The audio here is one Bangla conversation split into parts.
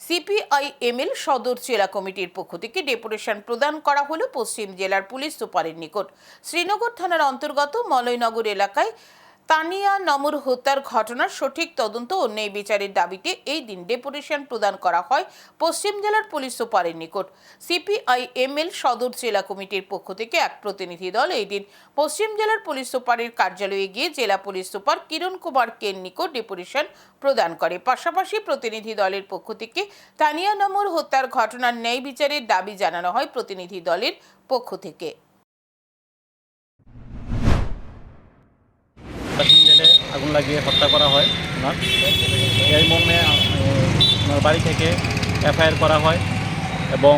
সিপিআইএমএল সদর জেলা কমিটির পক্ষ থেকে ডেপুটেশন প্রদান করা হলো পশ্চিম জেলার পুলিশ সুপারের নিকট। শ্রীনগর থানার অন্তর্গত মলয়নগর এলাকায় তানিয়া নমর হত্যার ঘটনার সঠিক তদন্ত ও ন্যায় বিচারের দাবিতে এই দিন ডেপুটেশন প্রদান করা হয় পশ্চিম জেলার পুলিশ সুপারের নিকট। সিপিআইএমএল সদর জেলা কমিটির পক্ষ থেকে এক প্রতিনিধি দল এই দিন পশ্চিম জেলার পুলিশ সুপারের কার্যালয়ে গিয়ে জেলা পুলিশ সুপার কিরণ কুমার কের নিকট ডেপুটেশন প্রদান করে। পাশাপাশি প্রতিনিধি দলের পক্ষ থেকে তানিয়া নমর হত্যার ঘটনার ন্যায় বিচারের দাবি জানানো হয় প্রতিনিধি দলের পক্ষ থেকে। আগুন লাগিয়ে হত্যা করা হয় ওনার। এই মর্মে ওনার বাড়ি থেকে এফআইআর করা হয় এবং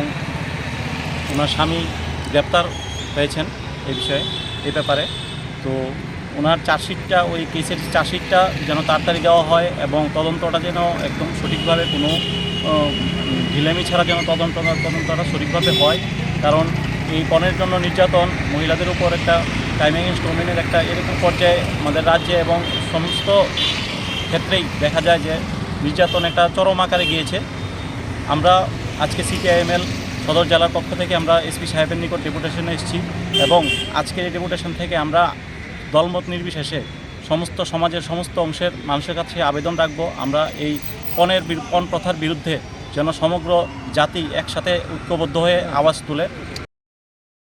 ওনার স্বামী গ্রেপ্তার হয়েছেন এই বিষয়ে, এই ব্যাপারে। তো ওনার চার্জশিটটা, ওই কেসের চার্জশিটটা যেন তাড়াতাড়ি দেওয়া হয় এবং তদন্তটা যেন একদম সঠিকভাবে কোনো ঢিলেমি ছাড়া যেন তদন্ত, তদন্তটা সঠিকভাবে হয়। কারণ এই পণের জন্য নির্যাতন, মহিলাদের উপর একটা টাইম এগেন্স্ট ওমেনের একটা এরকম পর্যায়ে আমাদের রাজ্যে এবং সমস্ত ক্ষেত্রেই দেখা যায় যে নির্যাতন একটা চরম আকারে গিয়েছে। আমরা আজকে সিপিআইএমএল সদর জেলার পক্ষ থেকে আমরা এসপি সাহেবের নিকট ডেপুটেশনে এসেছি এবং আজকের এই ডেপুটেশন থেকে আমরা দলমত নির্বিশেষে সমস্ত সমাজের সমস্ত অংশের মানুষের কাছে আবেদন রাখব। আমরা এই পণের পণ প্রথার বিরুদ্ধে যেন সমগ্র জাতি একসাথে ঐক্যবদ্ধ হয়ে আওয়াজ তুলে